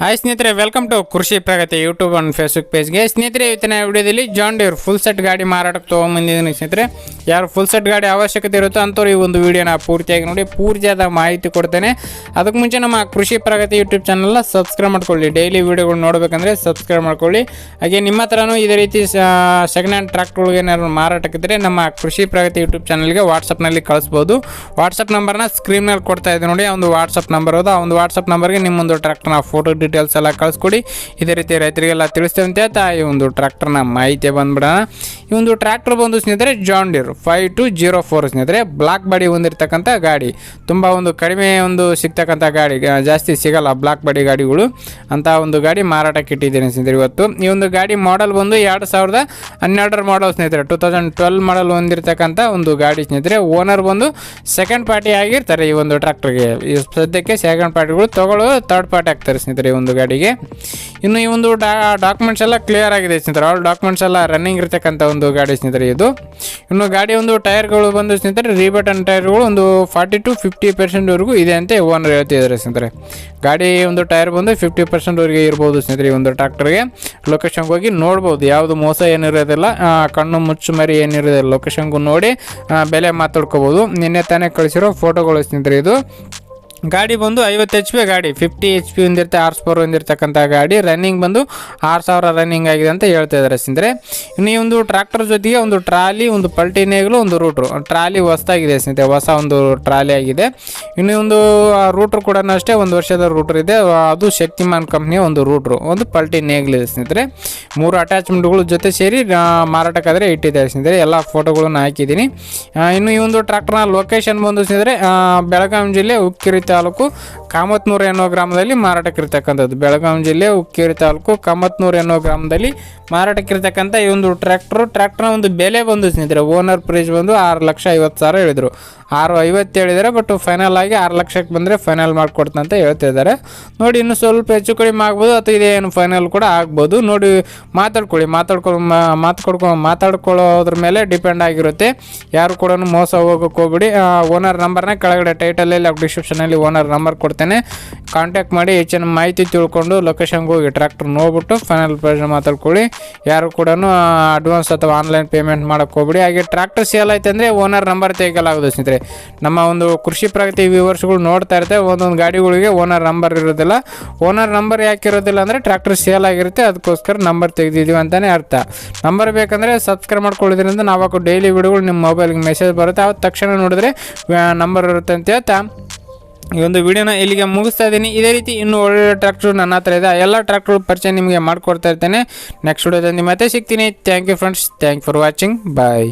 Hi ಸ್ನೇಹಿತರೆ welcome to Krishi Pragati YouTube and Facebook ಪೇಜ್ಗೆ ಸ್ನೇಹಿತರೆ, ಇವತ್ತಿನ ವಿಡಿಯೋದಲ್ಲಿ ಜಾನ್ ಡೀರ್ ಫುಲ್ ಸೆಟ್ ಗಾಡಿ ಮಾರಾಟಕ್ಕೆ ತೊಗೊಂಬಂದಿದ್ದೀನಿ ಸ್ನೇಹಿತರೆ. ಯಾರು ಫುಲ್ ಸೆಟ್ ಗಾಡಿ ಅವಶ್ಯಕತೆ ಇರುತ್ತೋ ಅಂಥವ್ರು ಈ ಒಂದು ವಿಡಿಯೋನ ಪೂರ್ತಿಯಾಗಿ ನೋಡಿ, ಪೂರ್ತಿಯಾದ ಮಾಹಿತಿ ಕೊಡ್ತೇನೆ. ಅದಕ್ಕೆ ಮುಂಚೆ ನಮ್ಮ ಕೃಷಿ ಪ್ರಗತಿ ಯೂಟ್ಯೂಬ್ ಚಾನಲ್ನ ಸಬ್ಸ್ಕ್ರೈಬ್ ಮಾಡ್ಕೊಳ್ಳಿ. ಡೈಲಿ ವಿಡಿಯೋಗಳು ನೋಡಬೇಕಂದ್ರೆ ಸಬ್ಸ್ಕ್ರೈಬ್ ಮಾಡ್ಕೊಳ್ಳಿ. ಹಾಗೆ ನಿಮ್ಮ ಹತ್ರನೂ ಇದೇ ರೀತಿ ಸೆಕೆಂಡ್ ಹ್ಯಾಂಡ್ ಟ್ರ್ಯಾಕ್ಟ್ರುಗಳಿಗೆ ಏನಾದ್ರು ಮಾರಾಟಕ್ಕಿದ್ರೆ ನಮ್ಮ ಕೃಷಿ ಪ್ರಗತಿ ಯೂಟ್ಯೂಬ್ ಚಾನಲ್ಗೆ ವಾಟ್ಸಪ್ನಲ್ಲಿ ಕಳಿಸ್ಬೋದು. ವಾಟ್ಸಪ್ ನಂಬರ್ನ ಸ್ಕ್ರೀನ್ ಮೇಲೆ ಕೊಡ್ತಾ ಇದ್ದೀನಿ ನೋಡಿ, ಆ ಒಂದು ವಾಟ್ಸಪ್ ನಂಬರ್ ಅದು. ಆ ಒಂದು ವಾಟ್ಸಪ್ ನಂಬರ್ಗೆ ನಿಮ್ಮೊಂದು ಟ್ರ್ಯಾಕ್ಟರ್ನ ಫೋಟೋ ಡೀಟೇಲ್ಸ್ ಎಲ್ಲ ಕಳಿಸ್ಕೊಡಿ. ಇದೇ ರೀತಿ ರೈತರಿಗೆಲ್ಲ ತಿಳಿಸ್ತೇವೆ ಅಂತ ಹೇಳ್ತಾ ಈ ಒಂದು ಟ್ರ್ಯಾಕ್ಟರ್ನ ಮಾಹಿತಿ ಬಂದ್ಬಿಡೋಣ. ಈ ಒಂದು ಟ್ರ್ಯಾಕ್ಟರ್ ಬಂದು ಸ್ನೇಹಿತರೆ John Deere five two zero four ಸ್ನೇಹಿತರೆ ಬ್ಲಾಕ್ ಬಾಡಿ ಹೊಂದಿರತಕ್ಕಂಥ ಗಾಡಿ. ತುಂಬ ಒಂದು ಕಡಿಮೆ ಒಂದು ಸಿಗ್ತಕ್ಕಂಥ ಗಾಡಿ ಜಾಸ್ತಿ ಸಿಗಲ್ಲ ಬ್ಲಾಕ್ ಬಾಡಿ ಗಾಡಿಗಳು. ಅಂತ ಒಂದು ಗಾಡಿ ಮಾರಾಟಕ್ಕೆ ಇಟ್ಟಿದ್ದೇನೆ ಸ್ನೇಹಿತರೆ ಇವತ್ತು. ಈ ಒಂದು ಗಾಡಿ ಮಾಡೆಲ್ ಬಂದು ಎರಡು ಸಾವಿರದ ಹನ್ನೆರಡರ ಮಾಡಲ್ ಸ್ನೇಹಿತರೆ. ಟೂ ತೌಸಂಡ್ ಟ್ವೆಲ್ ಮಾಡಲ್ ಹೊಂದಿರತಕ್ಕಂಥ ಒಂದು ಗಾಡಿ ಸ್ನೇಹಿತರೆ. ಓನರ್ ಬಂದು ಸೆಕೆಂಡ್ ಪಾರ್ಟಿ ಆಗಿರ್ತಾರೆ ಈ ಒಂದು ಟ್ರ್ಯಾಕ್ಟರ್ಗೆ ಈ ಸದ್ಯಕ್ಕೆ ಸೆಕೆಂಡ್ ಪಾರ್ಟಿಗಳು ತಗೊಳ್ಳೋ ಥರ್ಡ್ ಪಾರ್ಟಿ ಆಗ್ತಾರೆ ಸ್ನೇಹಿತರೆ ಒಂದು ಗಾಡಿಗೆ. ಇನ್ನು ಈ ಒಂದು ಡಾಕ್ಯುಮೆಂಟ್ಸ್ ಎಲ್ಲ ಕ್ಲಿಯರ್ ಆಗಿದೆ ಸ್ನೇಹಿತರೆ. ಆಲ್ ಡಾಕ್ಯುಮೆಂಟ್ಸ್ ಎಲ್ಲ ರನ್ನಿಂಗ್ ಇರತಕ್ಕಂಥ ಒಂದು ಗಾಡಿ ಸ್ನೇಹಿತರೆ ಇದು. ಇನ್ನು ಗಾಡಿ ಒಂದು ಟೈರ್ಗಳು ಬಂದು ಸ್ನೇಹಿತರೆ ರೀಬಟನ್ ಟೈರ್ಗಳು ಒಂದು ಫಾರ್ಟಿ ಟು ಫಿಫ್ಟಿ ಪರ್ಸೆಂಟ್ವರೆಗೂ ಇದೆ ಅಂತ ಓನರ್ ಹೇಳ್ತಿದ್ದಾರೆ ಸ್ನೇಹಿತರೆ. ಗಾಡಿ ಒಂದು ಟೈರ್ ಬಂದು ಫಿಫ್ಟಿ ಪರ್ಸೆಂಟ್ವರೆಗೆ ಇರ್ಬೋದು ಸ್ನೇಹಿತರೆ ಈ ಒಂದು ಟ್ರ್ಯಾಕ್ಟರ್ಗೆ ಲೊಕೇಶನ್ಗೆ ಹೋಗಿ ನೋಡ್ಬೋದು. ಯಾವುದು ಮೋಸ ಏನಿರೋದಿಲ್ಲ ಕಣ್ಣು ಮುಚ್ಚು ಮರಿ ಏನಿರೋದಿಲ್ಲ. ಲೊಕೇಶನ್ಗೂ ನೋಡಿ ಬೆಲೆ ಮಾತಾಡ್ಕೋಬೋದು. ನಿನ್ನೆ ತಾನೇ ಕಳಿಸಿರೋ ಫೋಟೋಗಳು ಸ್ನೇಹಿತರೆ ಇದು. ಗಾಡಿ ಬಂದು ಐವತ್ತು ಎಚ್ ಪಿ ಗಾಡಿ ಫಿಫ್ಟಿ ಎಚ್ ಪಿ ಹೊಂದಿರುತ್ತೆ ಆರ್ಸ್ ಪವರ್ ಹೊಂದಿರತಕ್ಕಂಥ ಗಾಡಿ. ರನ್ನಿಂಗ್ ಬಂದು ಆರು ಸಾವಿರ ರನ್ನಿಂಗ್ ಆಗಿದೆ ಅಂತ ಹೇಳ್ತಾ ಇದ್ದಾರೆ ಸ್ನೇಹಿತರೆ ಇನ್ನು ಈ ಒಂದು ಟ್ರ್ಯಾಕ್ಟರ್ ಜೊತೆಗೆ ಒಂದು ಟ್ರಾಲಿ, ಒಂದು ಪಲ್ಟಿ ನೇಗಲು, ಒಂದು ರೂಟ್ರು ಟ್ರಾಲಿ ಹೊಸದಾಗಿದೆ ಸ್ನೇಹಿತರೆ ಹೊಸ ಒಂದು ಟ್ರಾಲಿ ಆಗಿದೆ. ಇನ್ನು ಒಂದು ರೂಟ್ರು ಕೂಡ ಅಷ್ಟೇ, ಒಂದು ವರ್ಷದ ರೂಟ್ರ್ ಇದೆ. ಅದು ಶಕ್ತಿಮಾನ್ ಕಂಪ್ನಿಯ ಒಂದು ರೂಟ್ರು ಒಂದು ಪಲ್ಟಿ ನೇಗ್ಲಿದೆ ಸ್ನೇಹಿತರೆ ಮೂರು ಅಟ್ಯಾಚ್ಮೆಂಟ್ಗಳ ಜೊತೆ ಸೇರಿ ಮಾರಾಟಕ್ಕಾದರೆ ಇಟ್ಟಿದ್ದಾರೆ ಸ್ನೇಹಿತರೆ ಎಲ್ಲ ಫೋಟೋಗಳನ್ನು ಹಾಕಿದ್ದೀನಿ. ಇನ್ನು ಈ ಒಂದು ಟ್ರ್ಯಾಕ್ಟರ್ನ ಲೊಕೇಶನ್ ಬಂದು ಸ್ನೇಹಿತರೆ ಬೆಳಗಾವಿ ಜಿಲ್ಲೆ ಉಕ್ಕೇರಿ ತಾಲೂಕು ಕಾಮತ್ನೂರು ಎನ್ನೋ ಗ್ರಾಮದಲ್ಲಿ ಮಾರಾಟಕ್ಕಿರ್ತಕ್ಕಂಥದ್ದು ಬೆಳಗಾವಿ ಜಿಲ್ಲೆ ಉಕ್ಕೇರಿ ತಾಲೂಕು ಕಾಮತ್ನೂರು ಎನ್ನೋ ಗ್ರಾಮದಲ್ಲಿ ಮಾರಾಟಕ್ಕಿರ್ತಕ್ಕಂಥ ಈ ಒಂದು ಟ್ರ್ಯಾಕ್ಟರ್, ಟ್ರ್ಯಾಕ್ಟರ್ನ ಒಂದು ಬೆಲೆ ಬಂದು ಸ್ನೇಹಿತರೆ, ಓನರ್ ಪ್ರೈಸ್ ಬಂದು ಆರು ಲಕ್ಷ ಐವತ್ತು ಸಾವಿರ ಹೇಳಿದರು. ಆರು ಐವತ್ತು ಹೇಳಿದ್ದಾರೆ ಬಟ್ ಫೈನಲ್ ಆಗಿ ಆರು ಲಕ್ಷಕ್ಕೆ ಬಂದರೆ ಫೈನಲ್ ಅಂತ ಹೇಳ್ತಿದ್ದಾರೆ. ನೋಡಿ, ಇನ್ನು ಸ್ವಲ್ಪ ಹೆಚ್ಚು ಕಡಿಮೆ ಆಗ್ಬೋದು, ಅಥವಾ ಇದೇನು ಫೈನಲ್ ಕೂಡ ಆಗ್ಬೋದು. ನೋಡಿ, ಮಾತಾಡ್ಕೊಳ್ಳಿ ಮಾತಾಡ್ಕೊ ಮಾತಾಡ್ಕೊ, ಮಾತಾಡ್ಕೊಳ್ಳೋದ್ರ ಮೇಲೆ ಡಿಪೆಂಡ್ ಆಗಿರುತ್ತೆ. ಯಾರು ಕೂಡ ಮೋಸ ಹೋಗೋಕೆ ಹೋಗ್ಬಿಡಿ. ಓನರ್ ನಂಬರ್ನ ಕೆಳಗಡೆ ಟೈಟಲಲ್ಲಿ ಡಿಸ್ಕ್ರಿಪ್ಷನಲ್ಲಿ ಓನರ್ ನಂಬರ್ ಕೊಡ್ತೇನೆ. ಕಾಂಟ್ಯಾಕ್ಟ್ ಮಾಡಿ ಹೆಚ್ಚಿನ ಮಾಹಿತಿ ತಿಳ್ಕೊಂಡು ಲೊಕೇಶನ್ಗೆ ಹೋಗಿ ಟ್ರ್ಯಾಕ್ಟರ್ ನೋಡ್ಬಿಟ್ಟು ಫೈನಲ್ ಪ್ರೈಸ್ ಮಾತಾಡ್ಕೊಳ್ಳಿ. ಯಾರು ಕೂಡ ಅಡ್ವಾನ್ಸ್ ಅಥವಾ ಆನ್ಲೈನ್ ಪೇಮೆಂಟ್ ಮಾಡೋಕೆ ಹೋಗ್ಬಿಡಿ. ಹಾಗೆ ಟ್ರ್ಯಾಕ್ಟರ್ ಸೇಲ್ ಆಯ್ತು ಅಂದರೆ ಓನರ್ ನಂಬರ್ ತೆಗೆಯಲಾಗೋದು ಸ್ನೇಹಿತರೆ. ನಮ್ಮ ಒಂದು ಕೃಷಿ ಪ್ರಗತಿ ವ್ಯೂವರ್ಸ್ಗಳು ನೋಡ್ತಾ ಇರ್ತೇವೆ ಒಂದೊಂದು ಗಾಡಿಗಳಿಗೆ ಓನರ್ ನಂಬರ್ ಇರೋದಿಲ್ಲ. ಓನರ್ ನಂಬರ್ ಯಾಕೆ ಇರೋದಿಲ್ಲ ಅಂದರೆ ಟ್ರ್ಯಾಕ್ಟರ್ ಸೇಲ್ ಆಗಿರುತ್ತೆ. ಅದಕ್ಕೋಸ್ಕರ ನಂಬರ್ ತೆಗೆದಿದ್ದೀವಿ ಅಂತಲೇ ಅರ್ಥ. ನಂಬರ್ ಬೇಕಂದರೆ ಸಬ್ಸ್ಕ್ರೈಬ್ ಮಾಡ್ಕೊಳ್ಳೋದ್ರಿಂದ ನಾವು ಡೈಲಿ ವಿಡಿಯೋಗಳು ನಿಮ್ಮ ಮೊಬೈಲ್ಗೆ ಮೆಸೇಜ್ ಬರುತ್ತೆ. ಅವತ್ತು ತಕ್ಷಣ ನೋಡಿದ್ರೆ ನಂಬರ್ ಇರುತ್ತೆ ಅಂತ ಹೇಳ್ತಾ. ಈ ಒಂದು ವಿಡಿಯೋನ ಇಲ್ಲಿಗೆ ಮುಗಿಸ್ತಾ ಇದ್ದೀನಿ. ಇದೇ ರೀತಿ ಇನ್ನೂ ಒಳ್ಳೊಳ್ಳೆ ಟ್ರ್ಯಾಕ್ಟ್ರು ನನ್ನ ಹತ್ರ ಇದೆ. ಎಲ್ಲ ಟ್ರ್ಯಾಕ್ಟ್ರು ಪರಿಚಯ ನಿಮಗೆ ಮಾಡಿಕೊಡ್ತಾ ಇರ್ತೇನೆ. ನೆಕ್ಸ್ಟ್ ವಿಡಿಯೋದಲ್ಲಿ ಮತ್ತೆ ಸಿಗ್ತೀನಿ. Thank you friends thank for watching bye